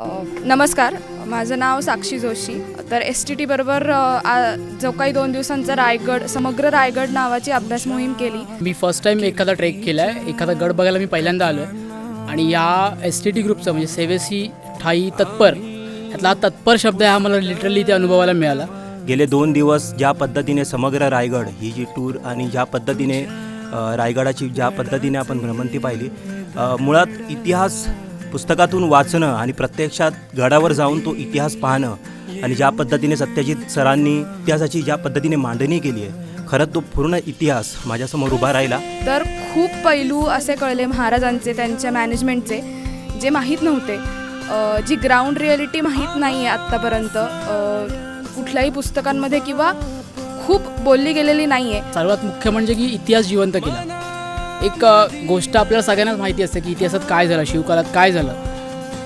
नमस्कार माझं नाव साक्षी जोशी. तर एस टी टी बरोबर अ, आ- जो काही दोन दिवसांचा रायगड समग्र रायगड नावाची अभ्यास मोहीम केली. मी फर्स्ट टाईम एखादा ट्रेक केला आहे एखादा गड बघायला मी पहिल्यांदा आलो आहे आणि या एस टी टी ग्रुपचं म्हणजे सेवेसी ठाई तत्पर ह्यातला हा तत्पर शब्द आहे हा मला लिटरली ते अनुभवायला मिळाला. गेले दोन दिवस ज्या पद्धतीने समग्र रायगड ही जी टूर आणि ज्या पद्धतीने रायगडाची ज्या पद्धतीने आपण भ्रमंती पाहिली मुळात इतिहास पुस्तकातून वाचणं आणि प्रत्यक्षात गडावर जाऊन तो इतिहास पाहणं आणि ज्या पद्धतीने सत्यजित सरांनी इतिहासाची ज्या पद्धतीने मांडणी केली आहे खरंच तो पूर्ण इतिहास माझ्यासमोर उभा राहिला. तर खूप पैलू असे कळले महाराजांचे त्यांच्या मॅनेजमेंटचे जे माहीत नव्हते. जी ग्राउंड रिॲलिटी माहीत नाही आहे आत्तापर्यंत कुठल्याही पुस्तकांमध्ये किंवा खूप बोलली गेलेली नाही आहे सर्वात मुख्य म्हणजे की इतिहास जिवंत केला. एक गोष्ट आपल्याला सगळ्यांनाच माहिती असते की इतिहासात काय झालं शिवकालात काय झालं.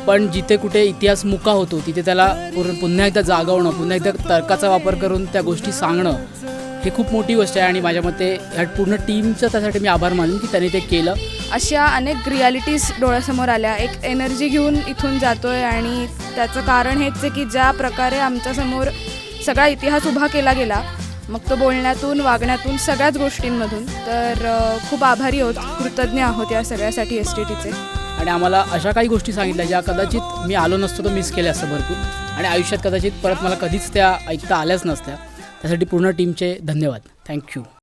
पण जिथे कुठे इतिहास मुका होतो तिथे त्याला पूर्ण पुन्हा एकदा जागवणं पुन्हा एकदा तर्काचा वापर करून त्या गोष्टी सांगणं हे खूप मोठी गोष्ट आहे. आणि माझ्या मते ह्या पूर्ण टीमचं त्यासाठी मी आभार मानून की त्यांनी ते केलं. अशा अनेक रियालिटीज डोळ्यासमोर आल्या. एक एनर्जी घेऊन इथून जातो आहे आणि त्याचं कारण हेच आहे की ज्या प्रकारे आमच्यासमोर सगळा इतिहास उभा केला गेला मग तो बोलण्यातून वागण्यातून सगळ्याच गोष्टींमधून. तर खूप आभारी आहोत. कृतज्ञ आहोत या सगळ्यासाठी एस टी टीचे आणि आम्हाला अशा काही गोष्टी सांगितल्या ज्या कदाचित मी आलो नसतो तर मिस केल्या असतं भरपूर. आणि आयुष्यात कदाचित परत मला कधीच त्या ऐकता आल्याच नसत्या. त्यासाठी पूर्ण टीमचे धन्यवाद. थँक्यू